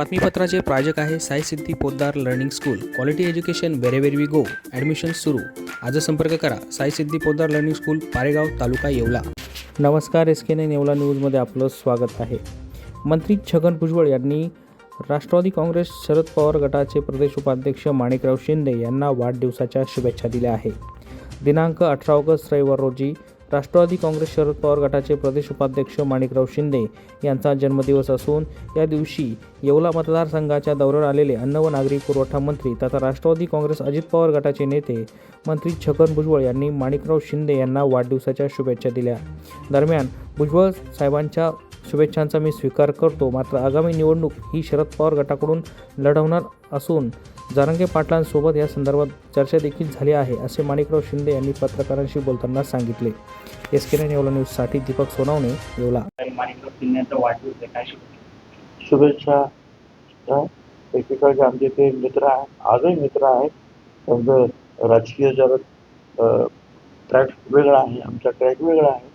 बातमीपत्राचे प्रायोजक आहे Sai Siddhi Poddar learning school. Quality education wherever we go admission सुरू. आज संपर्क करा. Sai Siddhi Poddar learning school Paregaon taluka Yeola. नमस्कार एस के नेवला येवला न्यूजमध्ये आपलं स्वागत आहे. मंत्री छगन भुजबळ यांनी राष्ट्रवादी काँग्रेस शरद पवार गटाचे प्रदेश उपाध्यक्ष माणिकराव शिंदे यांना वाढदिवसाच्या शुभेच्छा दिल्या आहे दिनांक अठरा ऑगस्ट रविवार रोजी राष्ट्रवादी काँग्रेस शरद पवार गटाचे प्रदेश उपाध्यक्ष माणिकराव शिंदे यांचा जन्मदिवस असून या दिवशी येवला मतदारसंघाच्या दौऱ्यावर आलेले अन्न व नागरी पुरवठा मंत्री तथा राष्ट्रवादी काँग्रेस अजित पवार गटाचे नेते मंत्री छगन भुजबळ यांनी माणिकराव शिंदे यांना वाढदिवसाच्या शुभेच्छा दिल्या. दरम्यान भुजबळ साहेबांच्या शुभेच्छांचा मी स्वीकार करतो. मात्र आगामी निवडणूक ही शरद पवार गटाकडून लढवणार असून जारंगे पाटलांसोबत या संदर्भात चर्चा देखील झाली आहे असे माणिकराव शिंदे यांनी पत्रकारांशी बोलताना सांगितले. एस के नाईन येवला न्यूजसाठी दीपक सोनवणे येवला. माणिकराव शिंदेचा वाढदिवस आहे काय शुभेच्छा? एकेकाळचे आमचे ते मित्र आहे आजही मित्र आहेत. त्यांचं राजकीय जगत ट्रॅक वेगळा आहे आमचा ट्रॅक वेगळा आहे.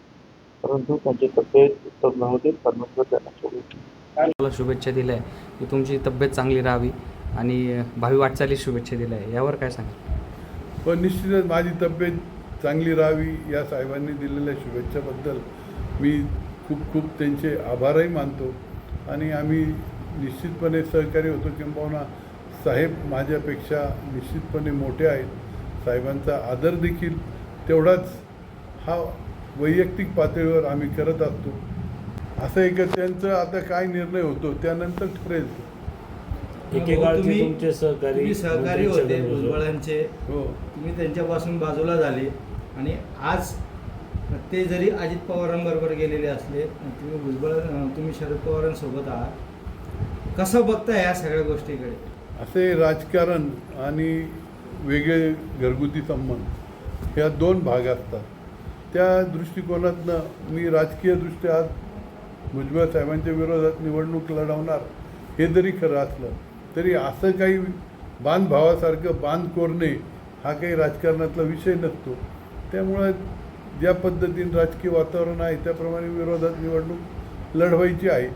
परंतु त्यांची तब्येत उत्तम नव्हते परमेश्वर त्यांना शुभेच्छा मला शुभेच्छा दिल्या आहे की तुमची तब्येत चांगली राहावी. आणि भावी वाटचाली शुभेच्छा दिल्या. आहे यावर काय सांगा पण निश्चितच माझी तब्येत चांगली राहावी या साहेबांनी दिलेल्या शुभेच्छाबद्दल मी खूप खूप त्यांचे आभारही मानतो. आणि आम्ही निश्चितपणे सहकारी होतो. किंबहुना साहेब माझ्यापेक्षा निश्चितपणे मोठे आहेत. साहेबांचा आदर देखील तेवढाच हा वैयक्तिक पातळीवर आम्ही करत असतो. असं एक त्यांचं आता काय निर्णय होतो त्यानंतर ठरेल. एकेकाळचे तुम्ही- तुमचे सहकारी तुम्ही सहकारी होते. भुजबळांचे हो. तुम्ही त्यांच्यापासून बाजूला झाले. आणि आज ते जरी अजित पवारांबरोबर गेलेले असले तुम्ही भुजबळ तुम्ही शरद पवारांसोबत आहात कसं बघता या सगळ्या गोष्टीकडे? असे राजकारण आणि वेगळे घरगुती संबंध ह्या दोन भाग असतात. त्या दृष्टिकोनातनं मी राजकीयदृष्ट्या आज भुजबळ साहेबांच्या विरोधात निवडणूक लढवणार हे जरी खरं असलं तरी असं काही बांधभावासारखं बांध कोरणे हा काही राजकारणातला विषय नसतो. त्यामुळं ज्या पद्धतीने राजकीय वातावरण आहे त्याप्रमाणे विरोधात निवडणूक लढवायची आहे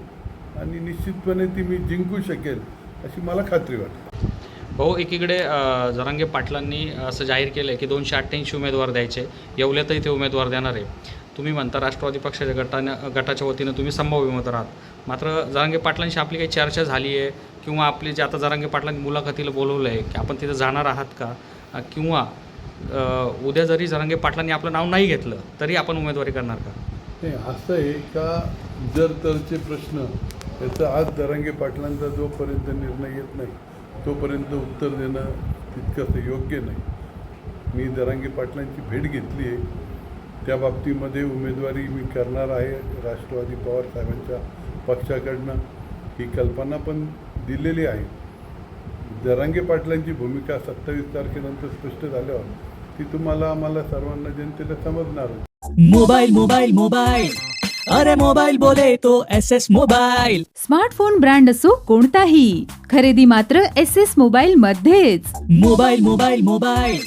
आणि निश्चितपणे ती मी जिंकू शकेल अशी मला खात्री वाटते. भाऊ एकीकडे जरांगे पाटलांनी असं जाहीर केलं आहे की दोनशे अठ्ठ्याऐंशी उमेदवार द्यायचे. येवल्यातही ते उमेदवार देणार आहे. तुम्ही म्हणता राष्ट्रवादी पक्षाच्या गटानं गटाच्या वतीनं तुम्ही संभाव्य मत आहात मात्र जरांगे पाटलांशी आपली काही चर्चा झाली आहे किंवा आपली जे आता जरांगे पाटलांनी मुलाखतीला बोलवलं आहे की आपण तिथं जाणार आहात का? किंवा उद्या जरी जरांगे पाटलांनी आपलं नाव नाही घेतलं तरी आपण उमेदवारी करणार का? नाही असं आहे का? जर तरचे प्रश्न याचा आज जरांगे पाटलांचा जोपर्यंत निर्णय येत नाही तोपर्यंत उत्तर देणं तितकंसं योग्य नाही. मी जरांगे पाटलांची भेट घेतली आहे. त्या बाबतीमध्ये उमेदवारी मी करणार आहे. राष्ट्रवादी पवार साहेबांच्या पक्षाकडनं ही कल्पना पण दिलेली आहे. दरांगे पाटलांची भूमिका सत्तावीस तारखेनंतर स्पष्ट झाल्यावर ती तुम्हाला आम्हाला सर्वांना जनतेला समजणार. मोबाइल मोबाइल मोबाइल अरे मोबाइल बोले तो S S mobile smartphone brand असो कोणताही खरेदी मात्र एस एस मोबाईल मध्येच. मोबाइल मोबाइल मोबाइल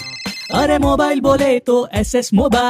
अरे मोबाइल बोले तो एस एस मोबाइल